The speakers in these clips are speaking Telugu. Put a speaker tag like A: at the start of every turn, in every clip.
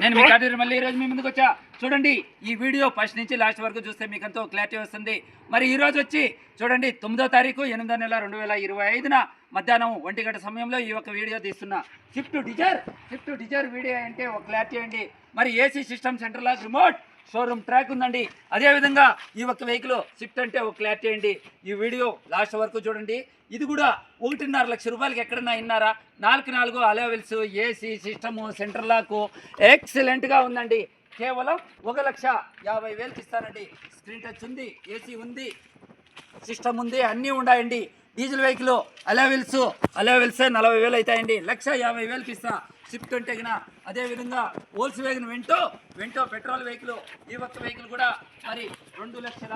A: నేను మీ కాటూరి మళ్ళీ ఈరోజు మీ ముందుకు వచ్చా. చూడండి ఈ వీడియో ఫస్ట్ నుంచి లాస్ట్ వరకు చూస్తే మీకు ఎంతో క్లారిటీ వస్తుంది. మరి ఈ రోజు వచ్చి చూడండి తొమ్మిదో తారీఖు ఎనిమిదో నెల రెండు వేల ఇరవై ఐదున మధ్యాహ్నం ఒంటి గంట సమయంలో ఈ యొక్క వీడియో తీస్తున్నా. Swift Dzire Swift Dzire video అంటే ఒక క్లారిటీ అండి. మరి AC system centre loss remote showroom track ఉందండి. అదేవిధంగా ఈ ఒక్క వెహికల్ షిఫ్ట్ అంటే ఒక క్లారిటీ అండి. ఈ వీడియో లాస్ట్ వరకు చూడండి. ఇది కూడా ఒకటిన్నర లక్ష రూపాయలకి ఎక్కడన్నా విన్నారా నాలుగు నాలుగు అలవెల్స్ ఏసీ సిస్టము సెంటర్ లాకు ఎక్సలెంట్గా ఉందండి. కేవలం ఒక లక్ష యాభై వేలకి ఇస్తానండి స్క్రీన్ టచ్ ఉంది ఏసీ ఉంది సిస్టమ్ ఉంది అన్నీ ఉన్నాయండి. డీజిల్ వెహికల్ అలవెల్స్ అలవెల్సే నలభై వేలు అవుతాయండి. లక్ష యాభై వేలకి ఇస్తా. షిఫ్ట్ అంటే గిన అదేవిధంగా Volkswagen Vento Vento petrol vehicle ఈ ఒక్క వెహికల్ కూడా మరి రెండు లక్షల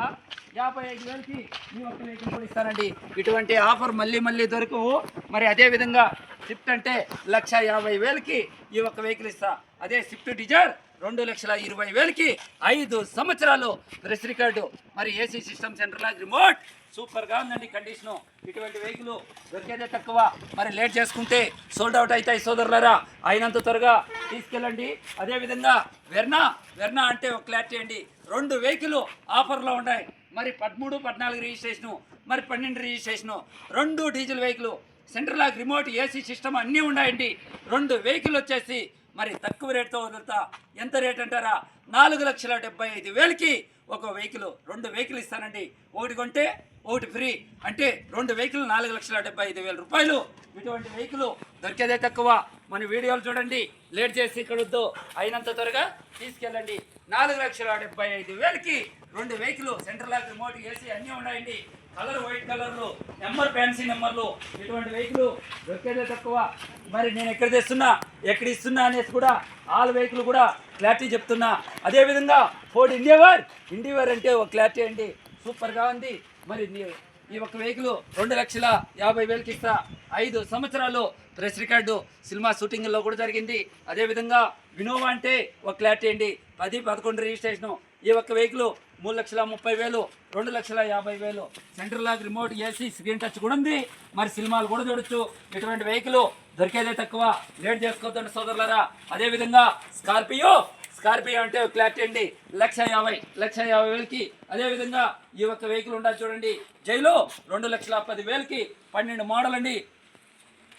A: యాభై ఐదు వేలకి ఈ ఒక్క వెహికల్ కూడా ఇస్తానండి ఇటువంటి ఆఫర్ మళ్ళీ మళ్ళీ దొరకవు మరి అదేవిధంగా షిఫ్ట్ అంటే లక్ష యాభై వేలకి ఈ ఒక్క వెహికల్ ఇస్తా. అదే షిఫ్ట్ డిజైర్ రెండు లక్షల ఇరవై వేలకి ఐదు సంవత్సరాలు ప్రెస్ రికార్డు. మరి ఏసీ సిస్టమ్ సెంటర్ రిమోట్. సూపర్గా ఉందండి కండిషను. ఇటువంటి వెహికల్ దొరికేదే తక్కువ. మరి లేట్ చేసుకుంటే సోల్డ్ అవుట్ అవుతాయి సోదరులరా. అయినంత త్వరగా తీసుకెళ్ళండి. అదేవిధంగా వెర్నా వెర్నా అంటే ఒక క్లారిటీ అండి రెండు వెహికల్ ఆఫర్లో ఉన్నాయి. మరి పదమూడు పద్నాలుగు రిజిస్ట్రేషను మరి పన్నెండు రిజిస్ట్రేషను. రెండు diesel vehicle centre lock remote AC system అన్నీ ఉన్నాయండి. రెండు వెహికల్ వచ్చేసి మరి తక్కువ రేటుతో వదులుతా? ఎంత రేట్ అంటారా నాలుగు లక్షల డెబ్బై ఐదు వేలకి ఒక వెహికల్ రెండు వెహికల్ ఇస్తానండి. ఒకటి కొంటే ఒకటి ఫ్రీ. అంటే రెండు వెహికల్ నాలుగు లక్షల డెబ్బై ఐదు వేల రూపాయలు. ఇటువంటి వెహికల్ దొరికేదే తక్కువ. మన వీడియోలు చూడండి. లేట్ చేసి ఇక్కడ వద్దు. అయినంత త్వరగా తీసుకెళ్ళండి. నాలుగు లక్షల డెబ్బై ఐదు వేలకి రెండు vehicle central lock remote AC అన్నీ ఉన్నాయండి. కలర్ వైట్ కలర్లో నెంబర్ ఫ్యాన్సీ నెంబర్లు ఇటువంటి వెహికల్ దొరికేదే తక్కువ. మరి నేను ఎక్కడ తెస్తున్నా ఎక్కడ ఇస్తున్నా అనేసి కూడా ఆల్ వెహికల్ కూడా క్లారిటీ చెప్తున్నా. అదేవిధంగా ఫోర్డ్ ఇండియావర్ ఇండియావర్ అంటే ఒక క్లారిటీ అండి. సూపర్గా ఉంది. మరి నీ- ఈ ఒక్క వెహికల్ రెండు లక్షల యాభై వేలకి ఇస్తా. ఐదు సంవత్సరాలు ప్రెస్ రికార్డు సినిమా షూటింగ్లో కూడా జరిగింది. అదేవిధంగా వినోవా అంటే ఒక క్లారిటీ అండి. పది పదకొండు రిజిస్ట్రేషను. ఈ ఒక్క వెహికల్ మూడు లక్షల ముప్పై వేలు రెండు లక్షల యాభై వేలు. Central lock remote AC screen touch కూడా ఉంది. మరి సినిమాలు కూడా చూడొచ్చు. ఇటువంటి వెహికల్ దొరికేదే తక్కువ. లేట్ చేసుకోవద్దండి సోదరులరా. అదేవిధంగా స్కార్పియో స్కార్పియో అంటే క్లారిటీ అండి. లక్ష యాభై లక్ష యాభై వేలకి. అదేవిధంగా ఈ ఒక్క వెహికల్ ఉండాలి చూడండి. జైలు రెండు లక్షల పది వేలకి. పన్నెండు మోడల్ అండి.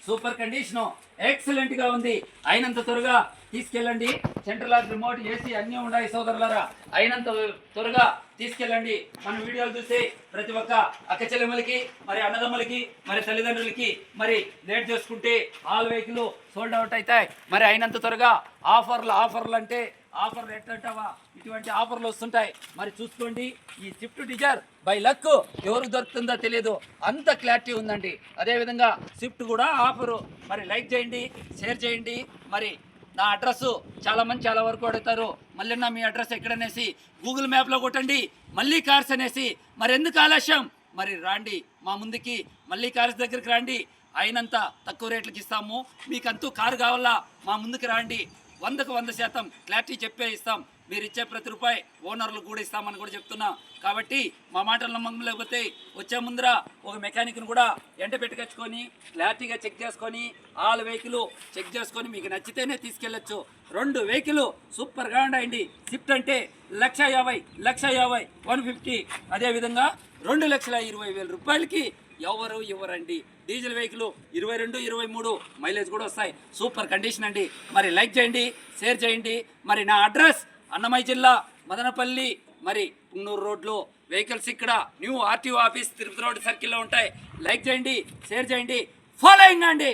A: Super condition. ఎక్సలెంట్గా ఉంది. అయినంత త్వరగా తీసుకెళ్ళండి. సెంట్రల్ లాక్ రిమోట్ ఏసీ అన్నీ ఉన్నాయి సోదరులారా. అయినంత త్వరగా తీసుకెళ్ళండి. మన వీడియోలు చూసి ప్రతి ఒక్క అక్క చెల్లెమ్మలకి మరి అన్నదమ్ములకి మరి తల్లిదండ్రులకి మరి లేట్ చేసుకుంటే ఆల్ వెహికల్ సోల్డ్ అవుట్ అవుతాయి. మరి అయినంత త్వరగా ఆఫర్లు ఆఫర్లు అంటే ఆఫర్లు ఎట్లంటావా ఇటువంటి ఆఫర్లు వస్తుంటాయి. మరి చూసుకోండి. ఈ స్విఫ్ట్ డిజైర్ బై లక్ ఎవరు దొరుకుతుందో తెలియదు అంత క్లారిటీ ఉందండి. అదేవిధంగా స్విఫ్ట్ కూడా ఆఫరు. మరి లైక్ చేయండి. షేర్ చేయండి. మరి నా అడ్రస్ చాలామంది చాలా వరకు అడుగుతారు. మళ్ళీ నా మీ అడ్రస్ ఎక్కడనేసి గూగుల్ మ్యాప్లో కొట్టండి. మళ్ళీ కార్స్ అనేసి. మరి ఎందుకు ఆలస్యం? మరి రాండి మా ముందుకి మళ్ళీ కార్స్ దగ్గరికి రండి. అయినంత తక్కువ రేట్లకి ఇస్తాము. మీకంతూ కారు కావాలా? మా ముందుకు రండి. వందకు వంద శాతం క్లారిటీ చెప్పే ఇస్తాం. మీరు ఇచ్చే ప్రతి రూపాయి ఓనర్లు కూడా ఇస్తామని కూడా చెప్తున్నాం. కాబట్టి మా మాటలు నమ్మకం లేకపోతే వచ్చే ముందర ఒక మెకానిక్ని కూడా ఎండ పెట్టుకొచ్చుకొని క్లారిటీగా చెక్ చేసుకొని ఆల్ వెహికల్ చెక్ చేసుకొని మీకు నచ్చితేనే తీసుకెళ్ళొచ్చు. రెండు వెహికల్ సూపర్గా ఉండండి షిఫ్ట్ అంటే లక్ష యాభై లక్ష యాభై వన్ ఫిఫ్టీ. అదేవిధంగా రెండు లక్షల ఇరవై వేల రూపాయలకి ఎవరు ఇవ్వరండి? డీజిల్ వెహికల్ ఇరవై రెండు ఇరవై మూడు మైలేజ్ కూడా వస్తాయి. సూపర్ కండిషన్ అండి. మరి లైక్ చేయండి షేర్ చేయండి. మరి నా అడ్రస్ అన్నమయ్య జిల్లా మదనపల్లి. మరి పుంగనూరు రోడ్లో వెహికల్స్ ఇక్కడ new RTO office Tirupati road సర్కిల్లో ఉంటాయి. లైక్ చేయండి షేర్ చేయండి. ఫాలోయింగ్ అండి